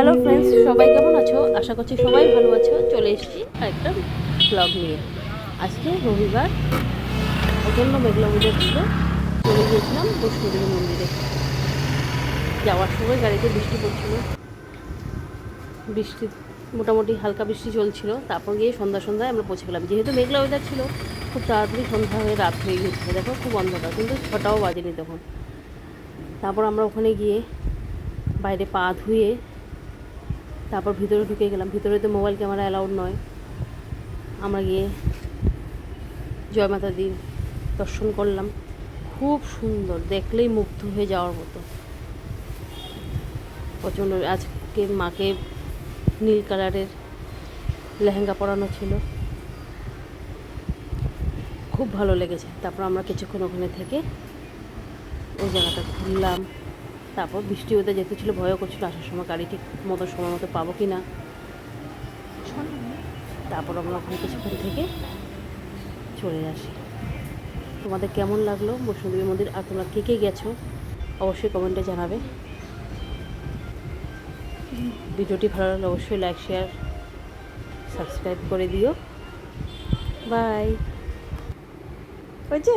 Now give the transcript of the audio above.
Hello friends সবাই কেমন আছো? আশা করছি সবাই ভালো আছো। চলে এসেছি একটা ব্লগ নিয়ে। আজকে রবিবার, প্রচণ্ড মেঘলা ওয়েদার ছিল। চলে গিয়েছিলাম বৈষ্ণদেবী মন্দিরে। যাওয়ার সময় গাড়িতে বৃষ্টি পড়ছিল। বৃষ্টি, মোটামুটি হালকা বৃষ্টি চলছিল। তারপর গিয়ে সন্ধ্যা সন্ধ্যায় আমরা পৌঁছে গেলাম। যেহেতু মেঘলা ওয়েদার ছিল, খুব তাড়াতাড়ি সন্ধ্যা হয়ে রাত হয়ে গেছিল দেখো, খুব অন্ধকার, কিন্তু ছটাও বাজেনি তখন। তারপর আমরা ওখানে গিয়ে বাইরে পা ধুয়ে তারপর ভিতরে ঢুকে গেলাম। ভিতরে তো মোবাইল ক্যামেরা অ্যালাউড নয়। আমরা গিয়ে জয় মাতা দির দর্শন করলাম। খুব সুন্দর, দেখলেই মুগ্ধ হয়ে যাওয়ার মতো। প্রচণ্ড, আজকে মাকে নীল কালারের লেহেঙ্গা পরানো ছিল। খুব ভালো লেগেছে। তারপর আমরা কিছুক্ষণ ওখানে থেকে ওই জায়গাটা ঘুরলাম। তারপর বৃষ্টি হতে যেতে ছিল, ভয়ও করছিল, আসার সময় গাড়ি ঠিক মতো সময় মতো পাবো কি না তারপর আমরা ওখানে কিছুক্ষণ থেকে চলে আসি। তোমাদের কেমন লাগল? বৈষ্ণদেবী মন্দির? আর তোমরা কে কে গেছো? অবশ্যই কমেন্টে জানাবে। ভিডিওটি ভালো লাগলে অবশ্যই লাইক, শেয়ার, সাবস্ক্রাইব করে দিও। বাই। হয়েছে